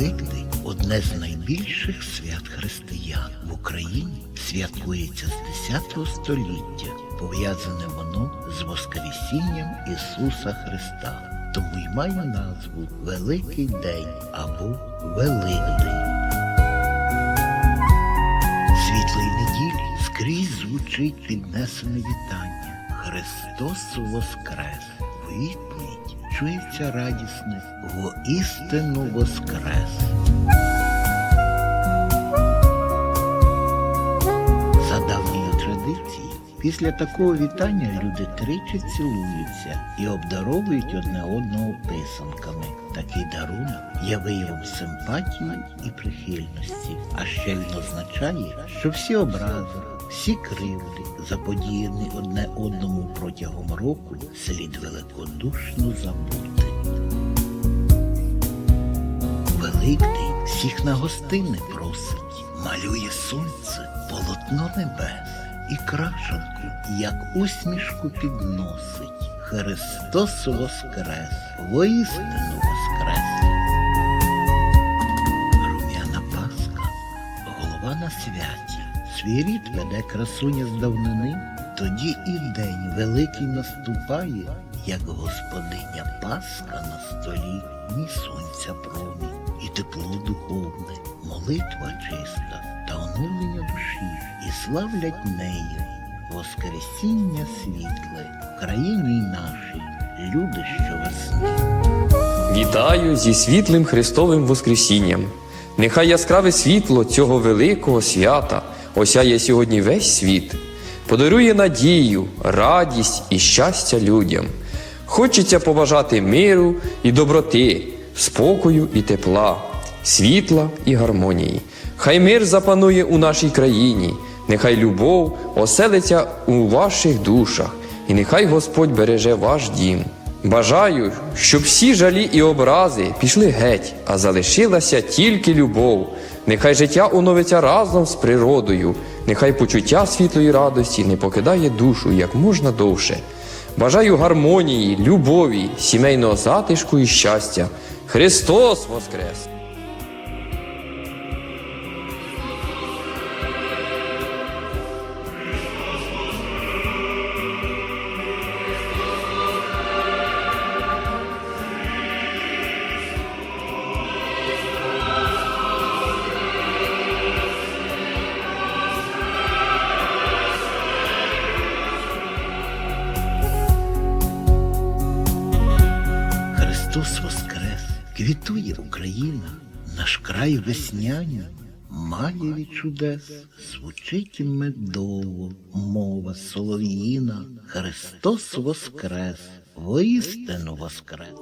Великдень одне з найбільших свят християн в Україні святкується з 10 століття. Пов'язане воно з Воскресінням Ісуса Христа. Тому й має назву Великий День або Великдень. Світлої неділі скрізь звучить піднесене вітання. Христос Воскрес! Відповідь чується радісне воістину Воскрес! За давньою традицією, після такого вітання люди тричі цілуються і обдаровують одне одного писанками. Такий дарунок є виявом симпатії і прихильності, а ще він означає, що всі образи, всі кривди, заподіяні одне одному протягом року, слід великодушно забути. Великдень всіх на гостини просить, малює сонце, полотно небес і крашенку, як усмішку підносить. Христос воскрес, воістину воскрес. Рум'яна Пасха, голова на святі, свій рід веде красуня з давнини, тоді і день великий наступає, як господиня Пасха на столі, ні сонця промінь, і тепло духовне, молитва чиста та оновлення душі, і славлять нею Воскресіння світле в країні нашій, люди, що весни. Вітаю зі світлим Христовим Воскресінням. Нехай яскраве світло цього великого свята осяє сьогодні весь світ, подарує надію, радість і щастя людям. Хочеться побажати миру і доброти, спокою і тепла, світла і гармонії. Хай мир запанує у нашій країні, нехай любов оселиться у ваших душах, і нехай Господь береже ваш дім. Бажаю, щоб всі жалі і образи пішли геть, а залишилася тільки любов. Нехай життя оновиться разом з природою, нехай почуття світлої радості не покидає душу як можна довше. Бажаю гармонії, любові, сімейного затишку і щастя. Христос Воскрес! Христос Воскрес, квітує Україна, наш край весняний, має від чудес, звучить медово, мова солов'їна, Христос Воскрес, воістину Воскрес.